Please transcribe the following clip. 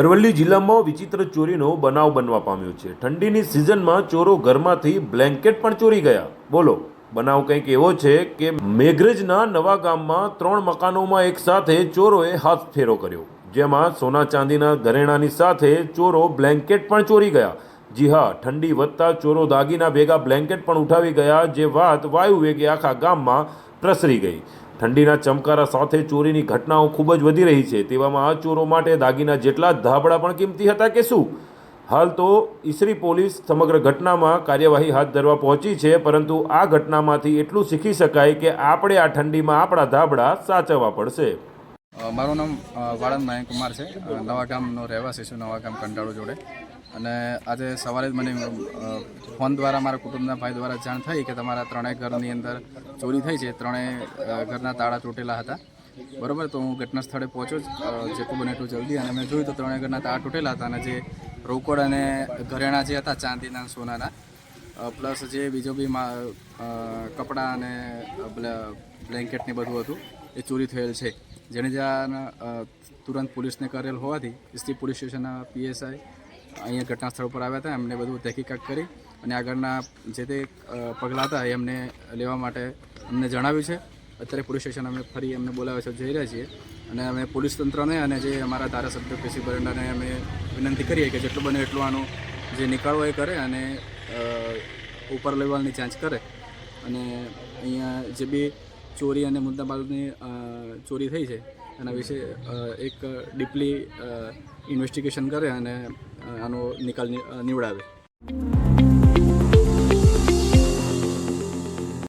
અરવલ્લી જિલ્લામાં વિચિત્ર ચોરીનો બનાવ બનવા પામ્યો છે. ઠંડીની સિઝનમાં ચોરો ઘરમાંથી બ્લેન્કેટ પણ ચોરી ગયા. બોલો, બનાવ કંઈક એવો છે કે મેઘરજના નવા ગામમાં ત્રણ મકાનોમાં એક સાથે ચોરોએ હાથ ફેરો કર્યો. જેમાં સોના ચાંદીના ઘરેણાની સાથે ચોરો બ્લેન્કેટ પણ ચોરી ગયા. જી હા, ઠંડી વધતા ચોરો દાગીના ભેગા બ્લેન્કેટ પણ ઉઠાવી ગયા, જે વાત વાયુ વેગે આખા ગામમાં પ્રસરી ગઈ. ઠંડીના ચમકારા સાથે ચોરીની ઘટનાઓ ખૂબ જ વધી રહી છે. તેવામાં આ ચોરો માટે દાગીના જેટલા ધાબળા પણ કિંમતી હતા કે શું? હાલ તો ઈસરી પોલીસ સમગ્ર ઘટનામાં કાર્યવાહી હાથ ધરવા પહોંચી છે, પરંતુ આ ઘટનામાંથી એટલું શીખી શકાય કે આપણે આ ઠંડીમાં આપણા ધાબળા સાચવવા પડશે. મારું નામ વાળંદ મયંક કુમાર છે નવા ગામનો રહેવાસી છું, નવા ગામ કંટાળો જોડે. અને આજે સવારે જ મને ફોન દ્વારા, મારા કુટુંબના ભાઈ દ્વારા જાણ થઈ કે તમારા ત્રણેય ઘરની અંદર ચોરી થઈ છે. ત્રણેય ઘરના તાળા તૂટેલા હતા. બરાબર? તો હું ઘટના સ્થળે પહોંચ્યો જ જેટલું બને એટલું જલ્દી. અને મેં જોયું તો ત્રણેય ઘરના તાળા તૂટેલા હતા અને જે રોકડ અને ઘરેણાં જે હતા, ચાંદીના, સોનાના પ્લસ જે બીજો બી કપડાં અને બ્લેન્કેટને બ્લેન્કેટ બધું હતું, એ ચોરી થયેલ છે. જ્યાં તુરંત પોલીસને કરેલ હોવાથી ઇસ્તી પોલીસ સ્ટેશનના પીએસઆઈ અહીંયા ઘટના સ્થળ પર આવ્યા હતા. એમને બધું તહેકીકાત કરી અને આગળના જે તે પગલાં હતા એ એમને લેવા માટે અમને જણાવ્યું છે. અત્યારે પોલીસ સ્ટેશન અમે ફરી એમને બોલાવ્યા છે, જઈ રહ્યા છીએ. અને અમે પોલીસ તંત્રને અને જે અમારા ધારાસભ્ય પીસી બરંડાને અમે વિનંતી કરીએ કે જેટલું બને એટલું આનું જે નિકાળવો એ કરે અને ઉપર લેવલની જાંચ કરે. અને અહીંયા જે બી ચોરી અને મુદ્દામાલની અ, ચોરી થઈ છે. એના વિશે એક ડીપલી ઇન્વેસ્ટિગેશન કરે અને આનો નિકાલ નીવડાવે.